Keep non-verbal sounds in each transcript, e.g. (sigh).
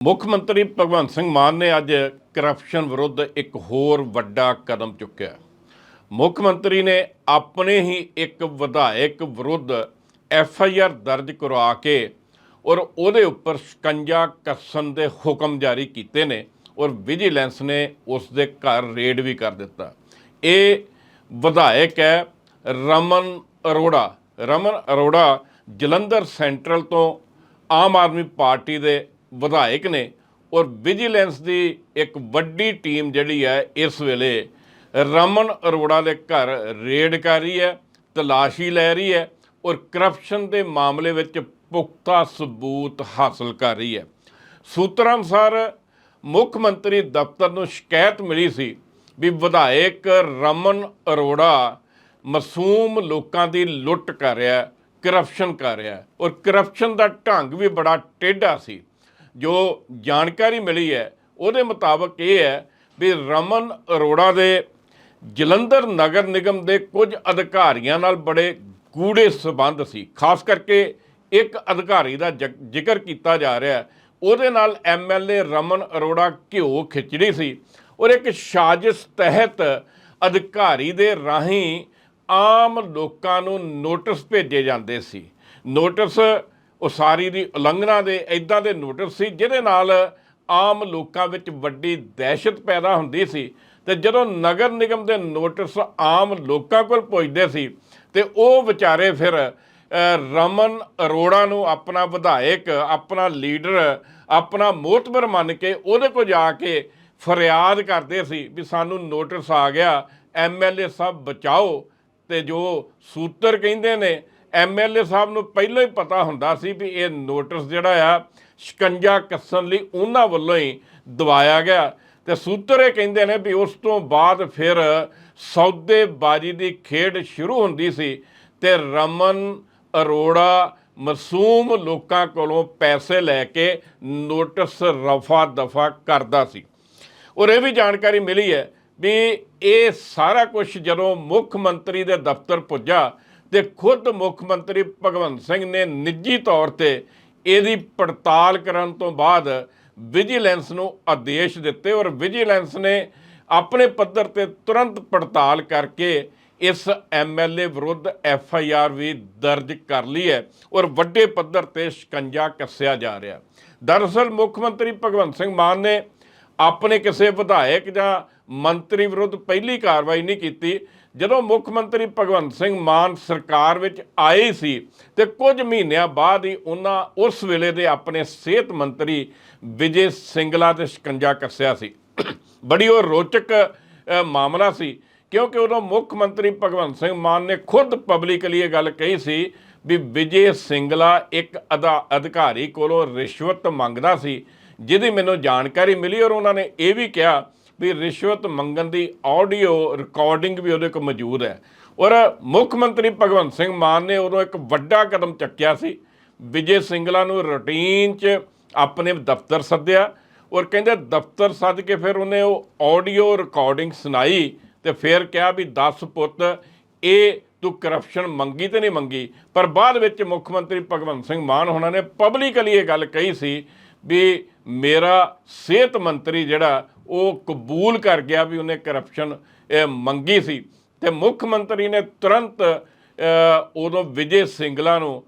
ਮੁੱਖ ਮੰਤਰੀ ਭਗਵੰਤ ਸਿੰਘ ਮਾਨ ਨੇ ਅੱਜ ਕਰਪਸ਼ਨ ਵਿਰੁੱਧ ਇੱਕ ਹੋਰ ਵੱਡਾ ਕਦਮ ਚੁੱਕਿਆ ਮੁੱਖ ਮੰਤਰੀ ਨੇ ਆਪਣੇ ਹੀ ਇੱਕ ਵਿਧਾਇਕ ਵਿਰੁੱਧ ਐਫ ਆਈ ਆਰ ਦਰਜ ਕਰਵਾ ਕੇ ਔਰ ਉਹਦੇ ਉੱਪਰ ਸ਼ਿਕੰਜਾ ਕੱਸਣ ਦੇ ਹੁਕਮ ਜਾਰੀ ਕੀਤੇ ਨੇ ਔਰ ਵਿਜੀਲੈਂਸ ਨੇ ਉਸ ਦੇ ਘਰ ਰੇਡ ਵੀ ਕਰ ਦਿੱਤਾ। ਇਹ ਵਿਧਾਇਕ ਹੈ ਰਮਨ ਅਰੋੜਾ। ਰਮਨ ਅਰੋੜਾ ਜਲੰਧਰ ਸੈਂਟਰਲ ਤੋਂ ਆਮ ਆਦਮੀ ਪਾਰਟੀ ਦੇ ਵਿਧਾਇਕ ਨੇ ਔਰ ਵਿਜੀਲੈਂਸ ਦੀ ਇੱਕ ਵੱਡੀ ਟੀਮ ਜਿਹੜੀ ਹੈ ਇਸ ਵੇਲੇ ਰਮਨ ਅਰੋੜਾ ਦੇ ਘਰ ਰੇਡ ਕਰ ਰਹੀ ਹੈ, ਤਲਾਸ਼ੀ ਲੈ ਰਹੀ ਹੈ ਔਰ ਕਰਪਸ਼ਨ ਦੇ ਮਾਮਲੇ ਵਿੱਚ ਪੁਖਤਾ ਸਬੂਤ ਹਾਸਲ ਕਰ ਰਹੀ ਹੈ। ਸੂਤਰਾਂ ਅਨੁਸਾਰ ਮੁੱਖ ਮੰਤਰੀ ਦਫ਼ਤਰ ਨੂੰ ਸ਼ਿਕਾਇਤ ਮਿਲੀ ਸੀ ਵੀ ਵਿਧਾਇਕ ਰਮਨ ਅਰੋੜਾ ਮਾਸੂਮ ਲੋਕਾਂ ਦੀ ਲੁੱਟ ਕਰ ਰਿਹਾ ਕਰਪਸ਼ਨ ਕਰ ਰਿਹਾ ਔਰ ਕਰਪਸ਼ਨ ਦਾ ਢੰਗ ਵੀ ਬੜਾ ਟੇਢਾ ਸੀ। ਜੋ ਜਾਣਕਾਰੀ ਮਿਲੀ ਹੈ, ਉਹਦੇ ਮੁਤਾਬਕ ਇਹ ਹੈ ਵੀ ਰਮਨ ਅਰੋੜਾ ਦੇ ਜਲੰਧਰ ਨਗਰ ਨਿਗਮ ਦੇ ਕੁਝ ਅਧਿਕਾਰੀਆਂ ਨਾਲ ਬੜੇ ਗੂੜੇ ਸਬੰਧ ਸੀ। ਖਾਸ ਕਰਕੇ ਇੱਕ ਅਧਿਕਾਰੀ ਦਾ ਜ਼ਿਕਰ ਕੀਤਾ ਜਾ ਰਿਹਾ ਉਹਦੇ ਨਾਲ ਐਮਐਲਏ ਰਮਨ ਅਰੋੜਾ ਘਿਓ ਖਿਚੜੀ ਸੀ ਔਰ ਇੱਕ ਸਾਜ਼ਿਸ਼ ਤਹਿਤ ਅਧਿਕਾਰੀ ਦੇ ਰਾਹੀਂ ਆਮ ਲੋਕਾਂ ਨੂੰ ਨੋਟਿਸ ਭੇਜੇ ਜਾਂਦੇ ਸੀ। ਨੋਟਿਸ ਉਸਾਰੀ ਦੀ ਉਲੰਘਣਾ ਦੇ ਇਦਾਂ ਦੇ ਨੋਟਿਸ ਸੀ, ਜਿਹਦੇ ਨਾਲ ਆਮ ਲੋਕਾਂ ਵਿੱਚ ਵੱਡੀ ਦਹਿਸ਼ਤ ਪੈਦਾ ਹੁੰਦੀ ਸੀ। ਤੇ ਜਦੋਂ ਨਗਰ ਨਿਗਮ ਦੇ ਨੋਟਿਸ ਆਮ ਲੋਕਾਂ ਕੋਲ ਪਹੁੰਚਦੇ ਸੀ, ਤੇ ਉਹ ਵਿਚਾਰੇ ਫਿਰ ਰਮਨ ਅਰੋੜਾ ਨੂੰ ਆਪਣਾ ਵਿਧਾਇਕ, ਆਪਣਾ ਲੀਡਰ ਆਪਣਾ ਮੋਤਬਰ ਮੰਨ ਕੇ ਉਹਦੇ ਕੋਲ ਜਾ ਕੇ ਫਰਿਆਦ ਕਰਦੇ ਸੀ ਵੀ ਸਾਨੂੰ ਨੋਟਿਸ ਆ ਗਿਆ ਐਮਐਲਏ ਸਾਹਿਬ ਬਚਾਓ, ਤੇ ਜੋ ਸੂਤਰ ਕਹਿੰਦੇ ਨੇ ਐਮਐਲਏ ਸਾਹਿਬ ਨੂੰ ਪਹਿਲਾਂ ਹੀ ਪਤਾ ਹੁੰਦਾ ਸੀ ਵੀ ਇਹ ਨੋਟਿਸ ਜਿਹੜਾ ਆ, ਸ਼ਿਕੰਜਾ ਕੱਸਣ ਲਈ ਉਹਨਾਂ ਵੱਲੋਂ ਹੀ ਦਵਾਇਆ ਗਿਆ। ਤੇ ਸੂਤਰ ਇਹ ਕਹਿੰਦੇ ਨੇ ਵੀ ਉਸ ਤੋਂ ਬਾਅਦ ਫਿਰ ਸੌਦੇਬਾਜ਼ੀ ਦੀ ਖੇਡ ਸ਼ੁਰੂ ਹੁੰਦੀ ਸੀ ਤੇ ਰਮਨ ਅਰੋੜਾ ਮਾਸੂਮ ਲੋਕਾਂ ਕੋਲੋਂ ਪੈਸੇ ਲੈ ਕੇ ਨੋਟਿਸ ਰਫਾ ਦਫਾ ਕਰਦਾ ਸੀ। ਔਰ ਇਹ ਵੀ ਜਾਣਕਾਰੀ ਮਿਲੀ ਹੈ ਵੀ ਇਹ ਸਾਰਾ ਕੁਝ ਜਦੋਂ ਮੁੱਖ ਮੰਤਰੀ ਦੇ ਦਫ਼ਤਰ ਪੁੱਜਾ ਤੇ ਖੁਦ ਮੁੱਖ ਮੰਤਰੀ ਭਗਵੰਤ ਸਿੰਘ ਨੇ ਨਿੱਜੀ ਤੌਰ ਤੇ ਇਹਦੀ ਪੜਤਾਲ ਕਰਨ ਤੋਂ ਬਾਅਦ ਵਿਜੀਲੈਂਸ ਨੂੰ ਆਦੇਸ਼ ਦਿੱਤੇ ਔਰ ਵਿਜੀਲੈਂਸ ਨੇ ਆਪਣੇ ਪੱਧਰ ਤੇ ਤੁਰੰਤ ਪੜਤਾਲ ਕਰਕੇ ਇਸ ਐਮਐਲਏ ਵਿਰੁੱਧ ਐਫ ਆਈ ਆਰ ਵੀ ਦਰਜ ਕਰ ਲਈ ਹੈ ਔਰ ਵੱਡੇ ਪੱਧਰ ਤੇ ਸ਼ਿਕੰਜਾ ਕੱਸਿਆ ਜਾ ਰਿਹਾ ਦਰਅਸਲ ਮੁੱਖ ਮੰਤਰੀ ਭਗਵੰਤ ਸਿੰਘ ਮਾਨ ਨੇ ਆਪਣੇ ਕਿਸੇ ਵਿਧਾਇਕ ਜਾਂ ਮੰਤਰੀ ਵਿਰੁੱਧ ਪਹਿਲੀ ਕਾਰਵਾਈ ਨਹੀਂ ਕੀਤੀ। ਜਦੋਂ ਮੁੱਖ ਮੰਤਰੀ ਭਗਵੰਤ ਸਿੰਘ ਮਾਨ ਸਰਕਾਰ ਵਿੱਚ ਆਏ ਸੀ ਤੇ ਕੁਝ ਮਹੀਨਿਆਂ ਬਾਅਦ ਹੀ ਉਹਨਾਂ ਉਸ ਵੇਲੇ ਦੇ ਆਪਣੇ ਸਿਹਤ ਮੰਤਰੀ ਵਿਜੇ ਸਿੰਗਲਾ ਤੇ ਸ਼ਿਕੰਜਾ ਕੱਸਿਆ ਸੀ। ਬੜੀ ਉਹ ਰੋਚਕ ਮਾਮਲਾ ਸੀ, ਕਿਉਂਕਿ ਉਦੋਂ ਮੁੱਖ ਮੰਤਰੀ ਭਗਵੰਤ ਸਿੰਘ ਮਾਨ ਨੇ ਖੁਦ ਪਬਲਿਕਲੀ ਇਹ ਗੱਲ ਕਹੀ ਸੀ ਵੀ ਵਿਜੇ ਸਿੰਗਲਾ ਇੱਕ ਅਦਾ ਅਧਿਕਾਰੀ ਕੋਲੋਂ ਰਿਸ਼ਵਤ ਮੰਗਦਾ ਸੀ, ਜਿਹਦੀ ਮੈਨੂੰ ਜਾਣਕਾਰੀ ਮਿਲੀ ਔਰ ਉਹਨਾਂ ਨੇ ਇਹ ਵੀ ਕਿਹਾ ਵੀ ਰਿਸ਼ਵਤ ਮੰਗਣ ਦੀ ਆਡੀਓ ਰਿਕਾਰਡਿੰਗ ਵੀ ਉਹਦੇ ਕੋਲ ਮੌਜੂਦ ਹੈ। ਔਰ ਮੁੱਖ ਮੰਤਰੀ ਭਗਵੰਤ ਸਿੰਘ ਮਾਨ ਨੇ ਉਦੋਂ ਇੱਕ ਵੱਡਾ ਕਦਮ ਚੱਕਿਆ ਸੀ। ਵਿਜੇ ਸਿੰਗਲਾ ਨੂੰ ਰੂਟੀਨ 'ਚ ਆਪਣੇ ਦਫ਼ਤਰ ਸੱਦਿਆ ਔਰ ਕਹਿੰਦੇ ਦਫ਼ਤਰ ਸੱਦ ਕੇ ਫਿਰ ਉਹਨੇ ਉਹ ਆਡੀਓ ਰਿਕਾਰਡਿੰਗ ਸੁਣਾਈ ਤੇ ਫਿਰ ਕਿਹਾ ਵੀ 10 ਪੁੱਤ, ਇਹ ਤੂੰ ਕਰਪਸ਼ਨ ਮੰਗੀ ਤੇ ਨਹੀਂ ਮੰਗੀ। ਪਰ ਬਾਅਦ ਵਿੱਚ ਮੁੱਖ ਮੰਤਰੀ ਭਗਵੰਤ ਸਿੰਘ ਮਾਨ ਉਹਨਾਂ ਨੇ ਪਬਲਿਕਲੀ ਇਹ ਗੱਲ ਕਹੀ ਸੀ ਵੀ ਮੇਰਾ ਸਿਹਤ ਮੰਤਰੀ ਜਿਹੜਾ, ਉਹ ਕਬੂਲ ਕਰ ਗਿਆ ਵੀ ਉਹਨੇ ਕਰਪਸ਼ਨ ਮੰਗੀ ਸੀ। ਤੇ ਮੁੱਖ ਮੰਤਰੀ ਨੇ ਤੁਰੰਤ ਉਦੋਂ ਵਿਜੇ ਸਿੰਗਲਾ ਨੂੰ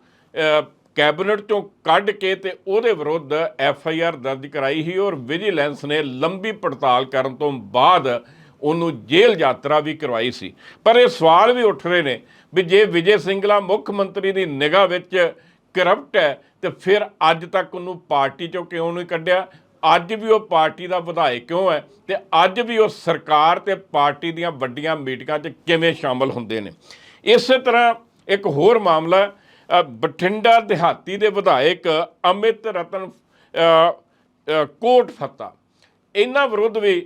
ਕੈਬਨਿਟ ਚੋਂ ਕੱਢ ਕੇ ਤੇ ਉਹਦੇ ਵਿਰੁੱਧ ਐਫ ਆਈ ਆਰ ਦਰਜ ਕਰਾਈ ਸੀ ਔਰ ਵਿਜੀਲੈਂਸ ਨੇ ਲੰਬੀ ਪੜਤਾਲ ਕਰਨ ਤੋਂ ਬਾਅਦ ਉਹਨੂੰ ਜੇਲ੍ਹ ਯਾਤਰਾ ਵੀ ਕਰਵਾਈ ਸੀ। ਪਰ ਇਹ ਸਵਾਲ ਵੀ ਉੱਠ ਰਹੇ ਨੇ ਵੀ ਜੇ ਵਿਜੇ ਸਿੰਗਲਾ ਮੁੱਖ ਮੰਤਰੀ ਦੀ ਨਿਗਾਹ ਵਿੱਚ ਕਰਪਟ ਹੈ ਤੇ ਫਿਰ ਅੱਜ ਤੱਕ ਉਹਨੂੰ ਪਾਰਟੀ ਚੋਂ ਕਿਉਂ ਨਹੀਂ ਕੱਢਿਆ? ਅੱਜ ਵੀ ਉਹ ਪਾਰਟੀ ਦਾ ਵਿਧਾਇਕ ਕਿਉਂ ਹੈ? ਤੇ ਅੱਜ ਵੀ ਉਹ ਸਰਕਾਰ ਤੇ ਪਾਰਟੀ ਦੀਆਂ ਵੱਡੀਆਂ ਮੀਟਿੰਗਾਂ 'ਚ ਕਿਵੇਂ ਸ਼ਾਮਲ ਹੁੰਦੇ ਨੇ? ਇਸੇ ਤਰ੍ਹਾਂ ਇੱਕ ਹੋਰ ਮਾਮਲਾ ਬਠਿੰਡਾ ਦਿਹਾਤੀ ਦੇ ਵਿਧਾਇਕ ਅਮਿਤ ਰਤਨ ਕੋਟ ਫੱਤਾ। ਇਹਨਾਂ ਵਿਰੁੱਧ ਵੀ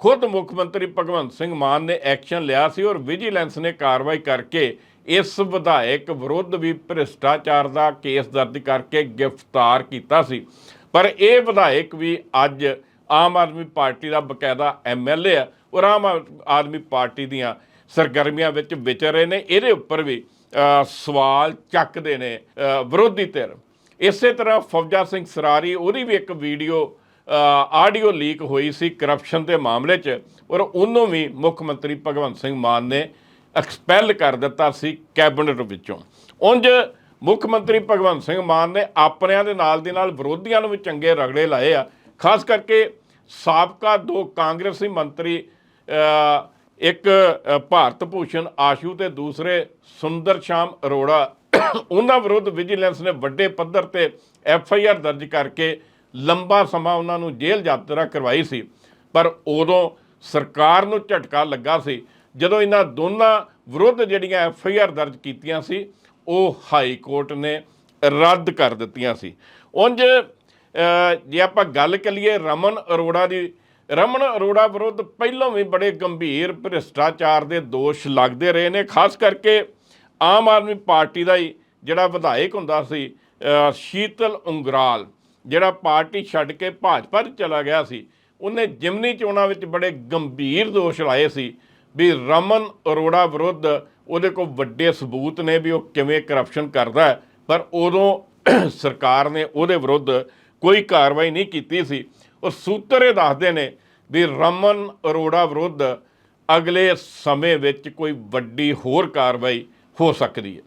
ਖੁਦ ਮੁੱਖ ਮੰਤਰੀ ਭਗਵੰਤ ਸਿੰਘ ਮਾਨ ਨੇ ਐਕਸ਼ਨ ਲਿਆ ਸੀ ਔਰ ਵਿਜੀਲੈਂਸ ਨੇ ਕਾਰਵਾਈ ਕਰਕੇ ਇਸ ਵਿਧਾਇਕ ਵਿਰੁੱਧ ਵੀ ਭ੍ਰਿਸ਼ਟਾਚਾਰ ਦਾ ਕੇਸ ਦਰਜ ਕਰਕੇ ਗ੍ਰਿਫਤਾਰ ਕੀਤਾ ਸੀ। ਪਰ ਇਹ ਵਿਧਾਇਕ ਵੀ ਅੱਜ ਆਮ ਆਦਮੀ ਪਾਰਟੀ ਦਾ ਬਕਾਇਦਾ ਐਮਐਲਏ ਆ ਔਰ ਆਮ ਆਦਮੀ ਪਾਰਟੀ ਦੀਆਂ ਸਰਗਰਮੀਆਂ ਵਿੱਚ ਵਿਚਰ ਰਹੇ ਨੇ। ਇਹਦੇ ਉੱਪਰ ਵੀ ਸਵਾਲ ਚੱਕਦੇ ਨੇ ਵਿਰੋਧੀ ਧਿਰ। ਇਸੇ ਤਰ੍ਹਾਂ ਫੌਜਾ ਸਿੰਘ ਸਰਾਰੀ, ਉਹਦੀ ਵੀ ਇੱਕ ਵੀਡੀਓ ਆਡੀਓ ਲੀਕ ਹੋਈ ਸੀ ਕਰਪਸ਼ਨ ਦੇ ਮਾਮਲੇ 'ਚ ਔਰ ਉਹਨੂੰ ਵੀ ਮੁੱਖ ਮੰਤਰੀ ਭਗਵੰਤ ਸਿੰਘ ਮਾਨ ਨੇ ਐਕਸਪੈਲ ਕਰ ਦਿੱਤਾ ਸੀ ਕੈਬਨਿਟ ਵਿੱਚੋਂ। ਉਂਝ ਮੁੱਖ ਮੰਤਰੀ ਭਗਵੰਤ ਸਿੰਘ ਮਾਨ ਨੇ ਆਪਣਿਆਂ ਦੇ ਨਾਲ ਦੇ ਨਾਲ ਵਿਰੋਧੀਆਂ ਨੂੰ ਵੀ ਚੰਗੇ ਰਗੜੇ ਲਾਏ ਆ। ਖਾਸ ਕਰਕੇ ਸਾਬਕਾ ਦੋ ਕਾਂਗਰਸੀ ਮੰਤਰੀ ਇੱਕ ਭਾਰਤ ਭੂਸ਼ਣ ਆਸ਼ੂ ਤੇ ਦੂਸਰੇ ਸੁੰਦਰ ਸ਼ਾਮ ਅਰੋੜਾ। ਉਹਨਾਂ ਵਿਰੁੱਧ ਵਿਜੀਲੈਂਸ ਨੇ ਵੱਡੇ ਪੱਧਰ ਤੇ ਐਫ ਆਈ ਆਰ ਦਰਜ ਕਰਕੇ ਲੰਬਾ ਸਮਾਂ ਉਹਨਾਂ ਨੂੰ ਜੇਲ੍ਹ ਯਾਤਰਾ ਕਰਵਾਈ ਸੀ। ਪਰ ਉਦੋਂ ਸਰਕਾਰ ਨੂੰ ਝਟਕਾ ਲੱਗਾ ਸੀ। ਜਦੋਂ ਇਹਨਾਂ ਦੋਨਾਂ ਵਿਰੁੱਧ ਜਿਹੜੀਆਂ ਐਫ ਆਈ ਆਰ ਦਰਜ ਕੀਤੀਆਂ ਸੀ, ਉਹ ਹਾਈ ਕੋਰਟ ਨੇ ਰੱਦ ਕਰ ਦਿੱਤੀਆਂ ਸੀ। ਉਂਝ ਜੇ ਆਪਾਂ ਗੱਲ ਕਰੀਏ ਰਮਨ ਅਰੋੜਾ ਦੀ, ਰਮਨ ਅਰੋੜਾ ਵਿਰੁੱਧ ਪਹਿਲਾਂ ਵੀ ਬੜੇ ਗੰਭੀਰ ਭ੍ਰਿਸ਼ਟਾਚਾਰ ਦੇ ਦੋਸ਼ ਲੱਗਦੇ ਰਹੇ ਨੇ, ਖਾਸ ਕਰਕੇ ਆਮ ਆਦਮੀ ਪਾਰਟੀ ਦਾ ਹੀ ਜਿਹੜਾ ਵਿਧਾਇਕ ਹੁੰਦਾ ਸੀ ਸ਼ੀਤਲ ਉਂਗਰਾਲ, ਜਿਹੜਾ ਪਾਰਟੀ ਛੱਡ ਕੇ ਭਾਜਪਾ 'ਚ ਚਲਾ ਗਿਆ ਸੀ। ਉਹਨੇ ਜਿਮਨੀ ਚੋਣਾਂ ਵਿੱਚ ਬੜੇ ਗੰਭੀਰ ਦੋਸ਼ ਲਾਏ ਸੀ। ਵੀ ਰਮਨ ਅਰੋੜਾ ਵਿਰੁੱਧ ਉਹਦੇ ਕੋਲ ਵੱਡੇ ਸਬੂਤ ਨੇ ਵੀ ਉਹ ਕਿਵੇਂ ਕਰਪਸ਼ਨ ਕਰਦਾ ਹੈ। ਪਰ ਉਦੋਂ (clears throat) ਸਰਕਾਰ ਨੇ ਉਹਦੇ ਵਿਰੁੱਧ ਕੋਈ ਕਾਰਵਾਈ ਨਹੀਂ ਕੀਤੀ ਸੀ। ਉਹ ਸੂਤਰ ਇਹ ਦੱਸਦੇ ਨੇ ਵੀ ਰਮਨ ਅਰੋੜਾ ਵਿਰੁੱਧ ਅਗਲੇ ਸਮੇਂ ਵਿੱਚ ਕੋਈ ਵੱਡੀ ਹੋਰ ਕਾਰਵਾਈ ਹੋ ਸਕਦੀ ਹੈ।